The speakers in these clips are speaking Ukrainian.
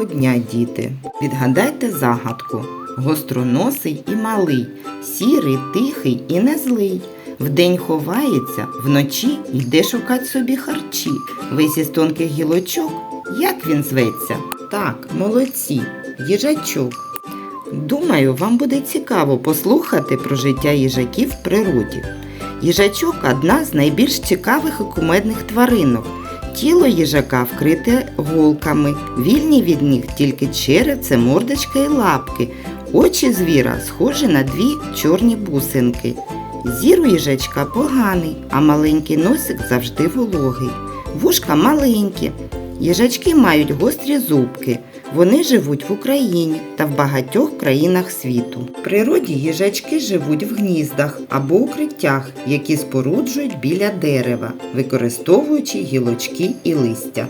Доброго дня, діти! Відгадайте загадку. Гостроносий і малий, сірий, тихий і не злий. Вдень ховається, вночі йде шукать собі харчі. Весь із тонких гілочок, як він зветься? Так, молодці, їжачок. Думаю, вам буде цікаво послухати про життя їжаків в природі. Їжачок одна з найбільш цікавих і кумедних тваринок. Тіло їжака вкрите голками, вільні від них тільки черевце, мордочка і лапки. Очі звіра схожі на дві чорні бусинки. Зір у їжачка поганий, а маленький носик завжди вологий. Вушка маленькі. Їжачки мають гострі зубки. Вони живуть в Україні та в багатьох країнах світу. В природі їжачки живуть в гніздах або укриттях, які споруджують біля дерева, використовуючи гілочки і листя.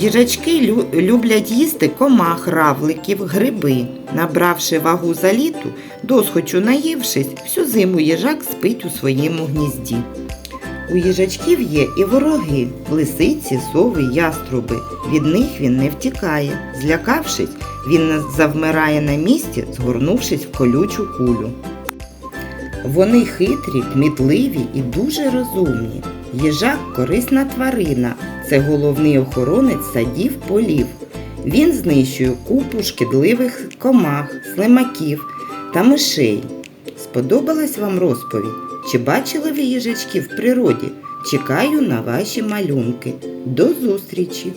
Їжачки лю- люблять їсти комах, равликів, гриби. Набравши вагу за літу, досхочу наївшись, всю зиму їжак спить у своєму гнізді. У їжачків є і вороги лисиці, сови, яструби. Від них він не втікає. Злякавшись, він завмирає на місці, згорнувшись в колючу кулю. Вони хитрі, кмітливі і дуже розумні. Їжак корисна тварина, це головний охоронець садів полів. Він знищує купу шкідливих комах, слимаків та мишей. Сподобалась вам розповідь? Чи бачили ви їжачки в природі? Чекаю на ваші малюнки. До зустрічі!